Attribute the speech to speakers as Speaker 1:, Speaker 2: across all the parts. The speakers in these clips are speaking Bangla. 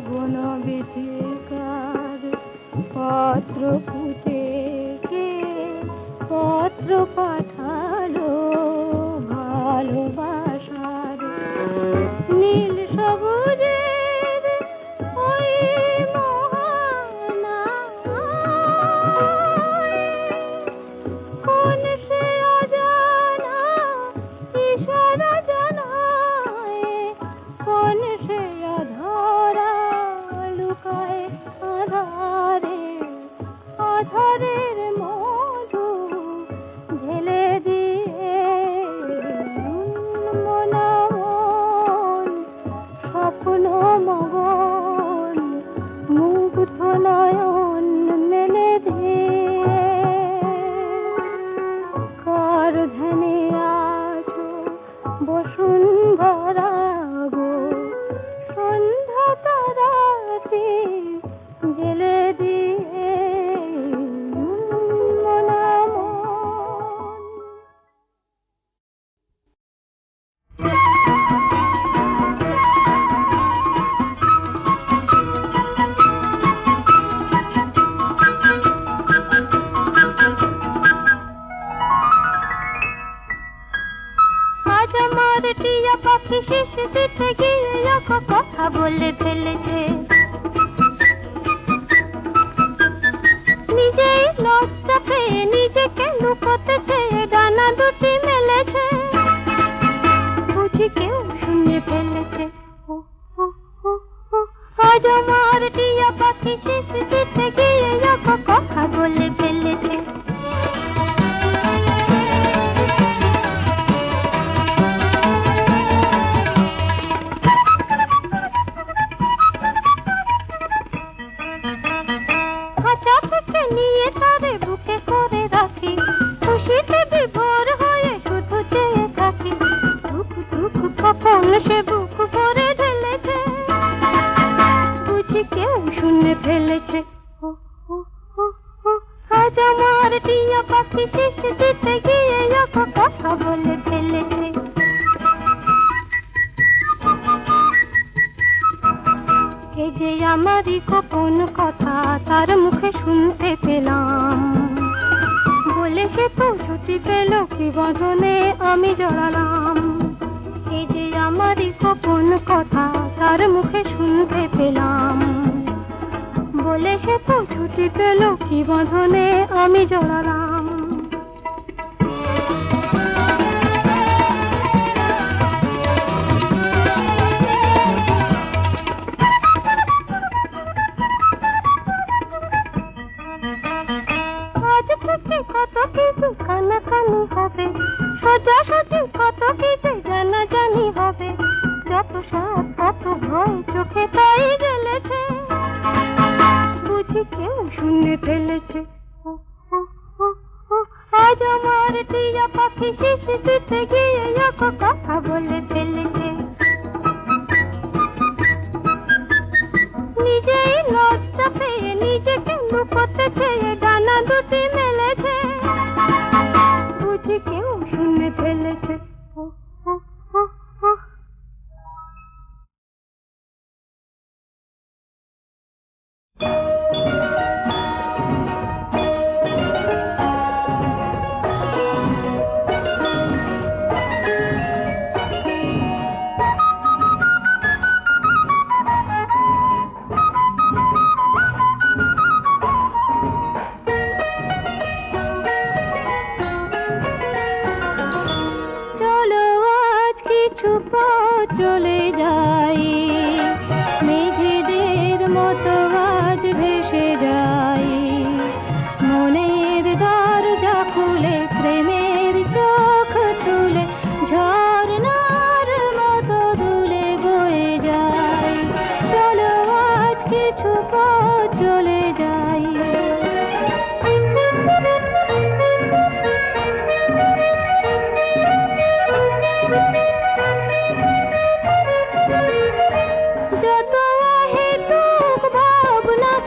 Speaker 1: বন বিধিকার পত্র ফুটে পত্র পাঠালো আধারের সে বুক ঢেলেছে। বুঝি কেউ শুনে ফেলেছে। আজ আমার টিয়া পাখি শেষ দিতে গিয়ে কথা বলে ফেলেছে। যে আমারই কথা তার মুখে শুনতে পেলাম। বলে সে তো ছুটি পেল, কি বদনে আমি জড়ালাম। কথা তার মুখে শুনতে পেলাম। বলে সে তো ছুটি পেল কি বাঁধনে আমি জড়ালাম। যত কত ভয় চোখে তাই গেলেছে। বুঝি কেউ শুনে ফেলেছে। আজ আমার টিয়া পাখি শিশিতে গিয়ে কথা বলে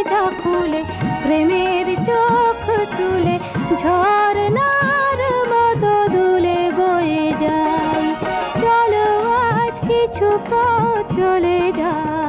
Speaker 1: দরজা খুলে প্রেমের চোখ তুলে ঝর্ণার মতো দুলে বয়ে যায় চলো আজ কিছু পথ চলে যায়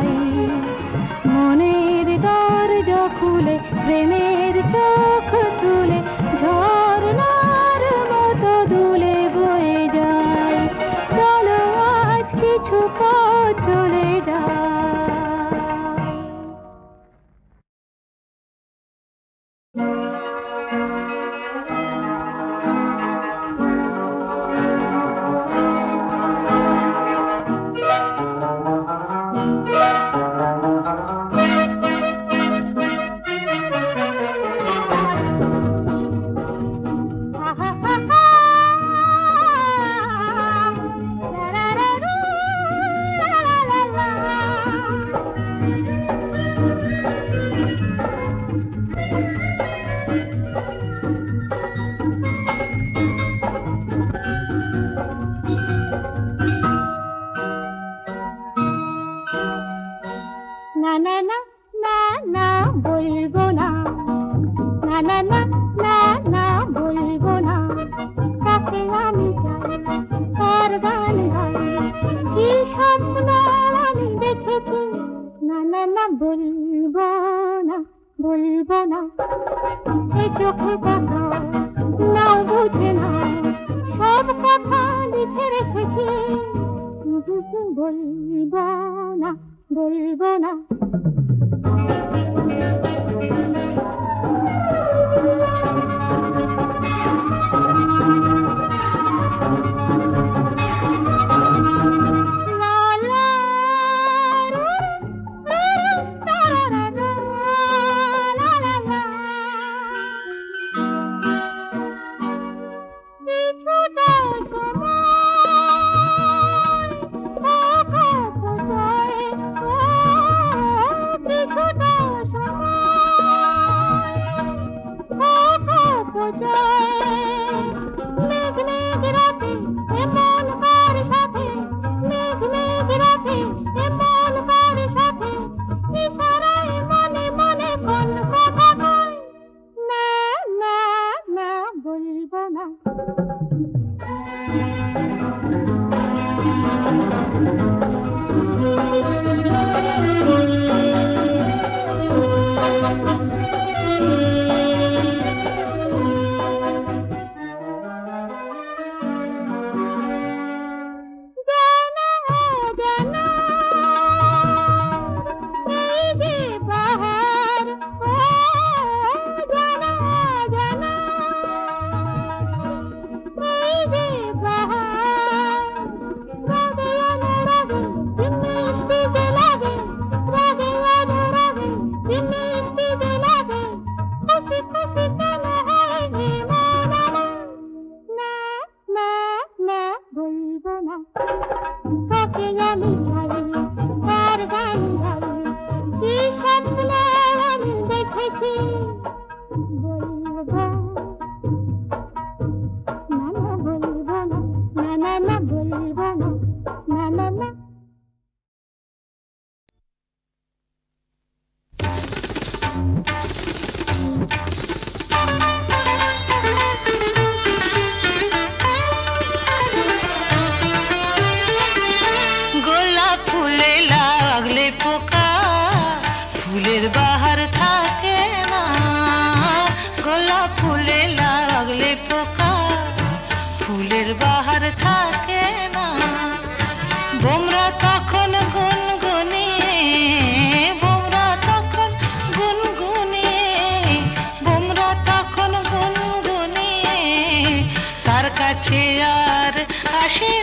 Speaker 1: এ চোখে দেখা নাও বুঝে না সব কথা লিখে রেখেছি। বলব না বলব না।
Speaker 2: বলব না
Speaker 1: Cheers.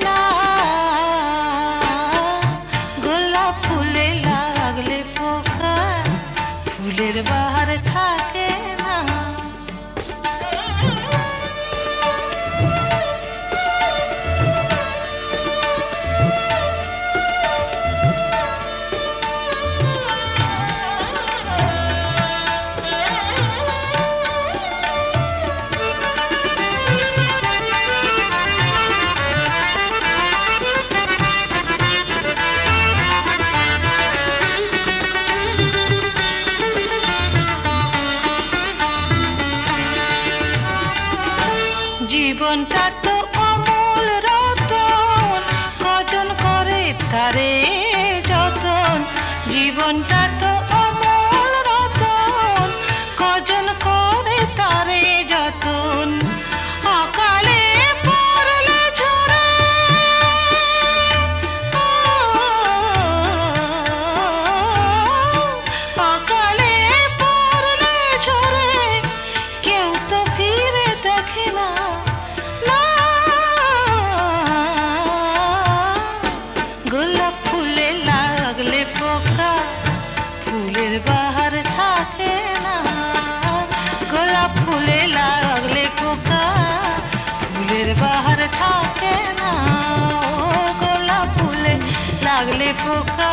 Speaker 1: পোকা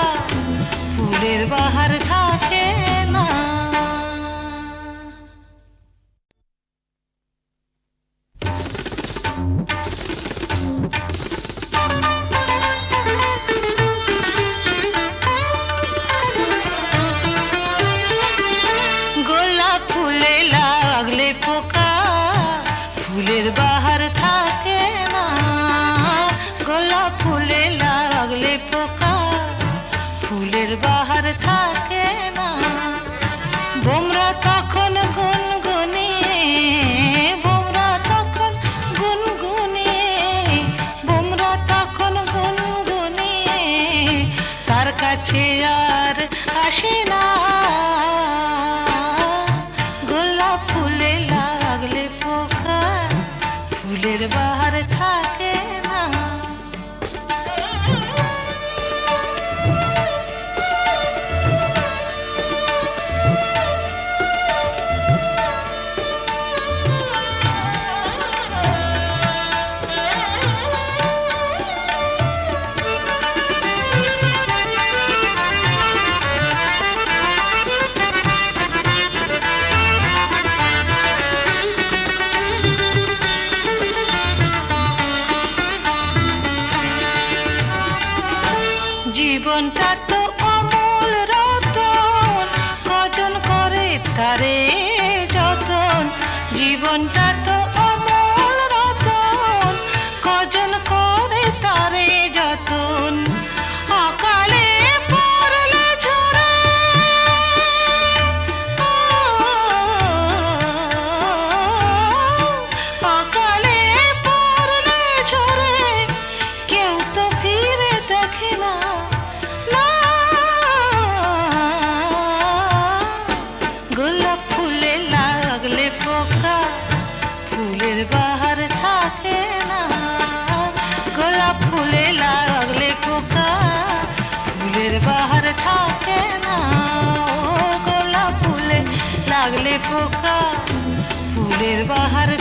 Speaker 1: ফুলের বাহার থাকে contrato পোকা ফুলের বাহার